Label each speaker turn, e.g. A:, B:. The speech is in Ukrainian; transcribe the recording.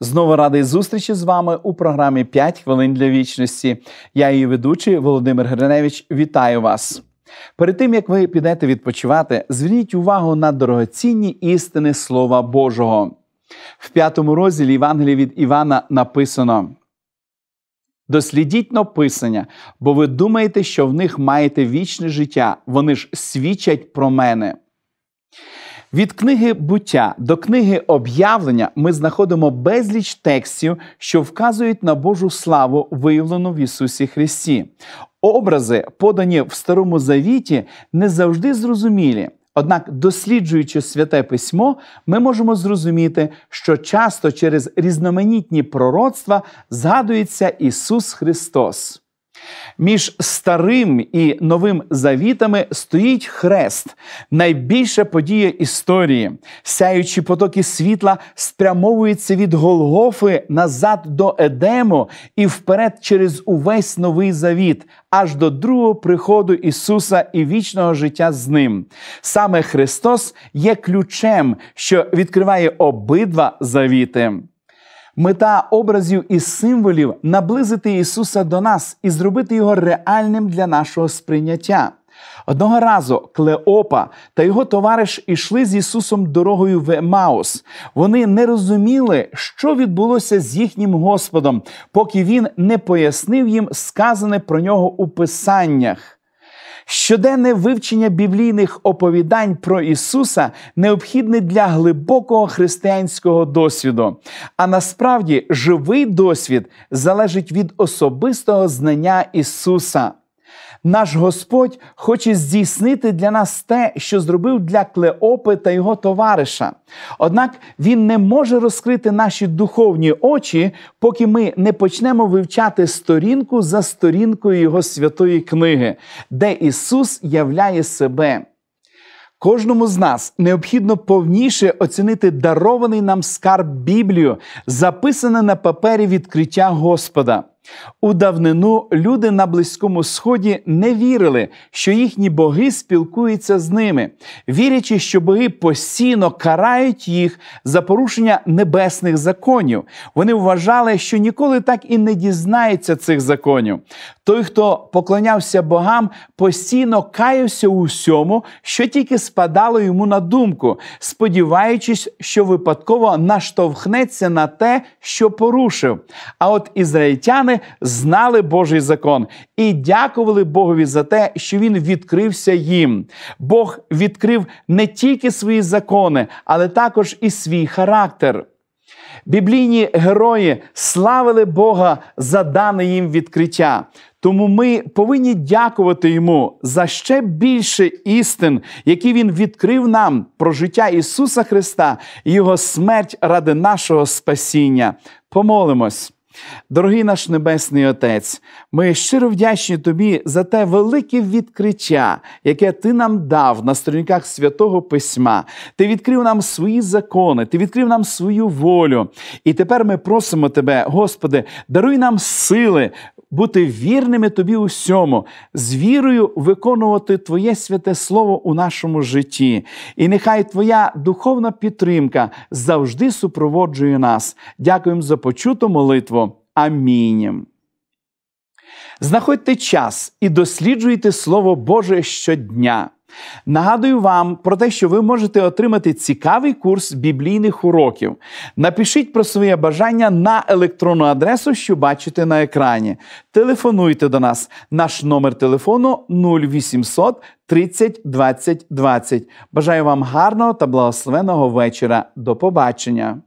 A: Знову радий зустрічі з вами у програмі «5 хвилин для вічності. Я її ведучий Володимир Гриневич. Вітаю вас. Перед тим як ви підете відпочивати, зверніть увагу на дорогоцінні істини Слова Божого. В п'ятому розділі Євангелії від Івана написано: Дослідіть написання, бо ви думаєте, що в них маєте вічне життя, вони ж свідчать про мене. Від книги буття до книги об'явлення ми знаходимо безліч текстів, що вказують на Божу славу, виявлену в Ісусі Христі. Образи, подані в Старому Завіті, не завжди зрозумілі. Однак, досліджуючи святе письмо, ми можемо зрозуміти, що часто через різноманітні пророцтва згадується Ісус Христос. Між старим і новим завітами стоїть хрест, найбільша подія історії. Сяючі потоки світла спрямовуються від Голгофи назад до Едему і вперед через увесь новий завіт, аж до другого приходу Ісуса і вічного життя з ним. Саме Христос є ключем, що відкриває обидва завіти. Мета образів і символів наблизити Ісуса до нас і зробити його реальним для нашого сприйняття. Одного разу Клеопа та його товариш ішли з Ісусом дорогою в Емаус. Вони не розуміли, що відбулося з їхнім Господом, поки він не пояснив їм сказане про нього у Писаннях. Щоденне вивчення біблійних оповідань про Ісуса необхідне для глибокого християнського досвіду. А насправді живий досвід залежить від особистого знання Ісуса. Наш Господь хоче здійснити для нас те, що зробив для Клеопи та його товариша. Однак Він не може розкрити наші духовні очі, поки ми не почнемо вивчати сторінку за сторінкою Його святої книги, де Ісус являє себе. Кожному з нас необхідно повніше оцінити дарований нам скарб Біблію, записане на папері відкриття Господа. У давнину люди на Близькому Сході не вірили, що їхні боги спілкуються з ними, вірячи, що боги постійно карають їх за порушення небесних законів. Вони вважали, що ніколи так і не дізнаються цих законів. Той, хто поклонявся богам, постійно каявся у всьому, що тільки спадало йому на думку, сподіваючись, що випадково наштовхнеться на те, що порушив. А от ізраїльтяни знали Божий закон і дякували Богові за те, що він відкрився їм. Бог відкрив не тільки свої закони, але також і свій характер. Біблійні герої славили Бога за дане їм відкриття. Тому ми повинні дякувати йому за ще більше істин, які він відкрив нам про життя Ісуса Христа і Його смерть ради нашого спасіння. Помолимось. Дорогий наш Небесний Отець, ми щиро вдячні Тобі за те велике відкриття, яке Ти нам дав на сторінках святого Письма. Ти відкрив нам свої закони, Ти відкрив нам свою волю. І тепер ми просимо Тебе, Господи, даруй нам сили бути вірними Тобі усьому, з вірою виконувати Твоє святе Слово у нашому житті. І нехай Твоя духовна підтримка завжди супроводжує нас. Дякуємо за почуту молитву. Амінь. Знаходьте час і досліджуйте Слово Боже щодня. Нагадую вам про те, що ви можете отримати цікавий курс біблійних уроків. Напишіть про своє бажання на електронну адресу, що бачите на екрані. Телефонуйте до нас. Наш номер телефону 0800 30 20 20. Бажаю вам гарного та благословеного вечора. До побачення!